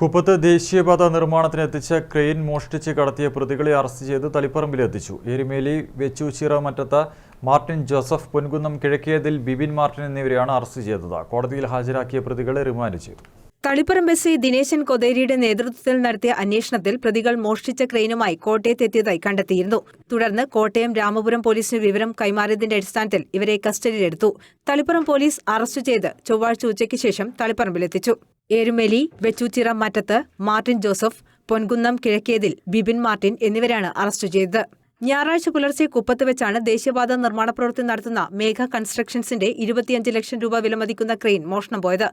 കുപ്പത്ത് ദേശീയപാത നിർമ്മാണത്തിന് എത്തിച്ച ക്രെയിൻ മോഷ്ടിച്ച് കടത്തിയ പ്രതികളെ അറസ്റ്റ് ചെയ്ത് തളിപ്പറമ്പിലെത്തിച്ചു Erumeli Vechoochira Mattathu Martin Joseph Ponkunnam Kizhakkethil Bibin Martin എന്നിവരെയാണ് അറസ്റ്റ് ചെയ്തത്. കോടതിയിൽ ഹാജരാക്കിയ പ്രതികളെ റിമാൻഡ് ചെയ്തു. തളിപ്പറമ്പ് എസ് ദിനേശൻ കൊതേരിയുടെ നേതൃത്വത്തിൽ നടത്തിയ അന്വേഷണത്തിൽ പ്രതികൾ മോഷ്ടിച്ച ക്രെയിനുമായി കോട്ടയത്തെത്തിയതായി കണ്ടെത്തിയിരുന്നു. തുടർന്ന് കോട്ടയം രാമപുരം പോലീസിന് വിവരം കൈമാറിയതിന്റെ അടിസ്ഥാനത്തിൽ ഇവരെ കസ്റ്റഡിയിലെടുത്തു. തളിപ്പറം പോലീസ് അറസ്റ്റ് ചെയ്ത് ചൊവ്വാഴ്ച ഉച്ചയ്ക്ക് ശേഷം തളിപ്പറമ്പിലെത്തിച്ചു Erumeli Vechoochira Mattathu Martin Joseph Ponkunnam Kizhakkethil Bibin Martin എന്നിവരാണ് അറസ്റ്റ് ചെയ്തത്. ഞായറാഴ്ച പുലർച്ചെ കുപ്പത്ത് വെച്ചാണ് ദേശീയപാത നിർമ്മാണ പ്രവൃത്തി നടത്തുന്ന മേഘ കൺസ്ട്രക്ഷൻസിന്റെ ഇരുപത്തിയഞ്ച് ലക്ഷം രൂപ വിലമതിക്കുന്ന ക്രെയിൻ മോഷണം പോയത്.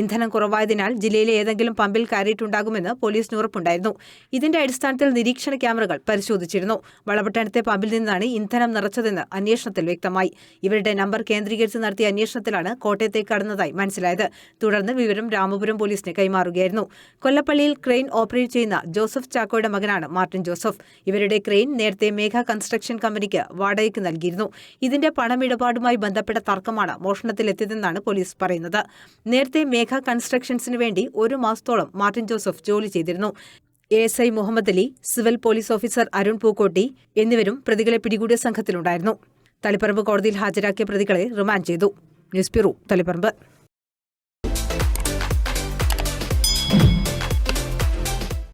ഇന്ധനം കുറവായതിനാൽ ജില്ലയിലെ ഏതെങ്കിലും പമ്പിൽ കയറിയിട്ടുണ്ടാകുമെന്ന് പോലീസിന് ഉറപ്പുണ്ടായിരുന്നു. ഇതിന്റെ അടിസ്ഥാനത്തിൽ നിരീക്ഷണ ക്യാമറകൾ പരിശോധിച്ചിരുന്നു. വളപട്ടണത്തെ പമ്പിൽ നിന്നാണ് ഇന്ധനം നിറച്ചതെന്ന് അന്വേഷണത്തിൽ വ്യക്തമായി. ഇവരുടെ നമ്പർ കേന്ദ്രീകരിച്ച് നടത്തിയ അന്വേഷണത്തിലാണ് കോട്ടയത്തേക്ക് കടന്നതായി മനസ്സിലായത്. തുടർന്ന് വിവരം രാമപുരം പോലീസിന് കൈമാറുകയായിരുന്നു. കൊല്ലപ്പള്ളിയിൽ ക്രെയിൻ ഓപ്പറേറ്റ് ചെയ്യുന്ന ജോസഫ് ചാക്കോയുടെ മകനാണ് മാർട്ടിൻ ജോസഫ്. ഇവരുടെ ക്രെയിൻ നേരത്തെ മേഘ കൺസ്ട്രക്ഷൻ കമ്പനിക്ക് വാടകയ്ക്ക് നൽകിയിരുന്നു. ഇതിന്റെ പണമിടപാടുമായി ബന്ധപ്പെട്ട തർക്കമാണ് മോഷണത്തിലെത്തിയതെന്നാണ് പോലീസ് പറയുന്നത്. നേരത്തെ മേഘ കൺസ്ട്രക്ഷൻസിന് വേണ്ടി ഒരു മാസത്തോളം മാർട്ടിൻ ജോസഫ് ജോലി ചെയ്തിരുന്നു. A S I Muhammad Ali civil police officer Arun Pookkotti എന്നിവരും പ്രതികളെ പിടികൂടിയ സംഘത്തിലുണ്ടായിരുന്നു. തളിപ്പറമ്പ് കോടതിയിൽ ഹാജരാക്കിയ പ്രതികളെ റിമാൻഡ് ചെയ്തു. News bureau Taliparamba.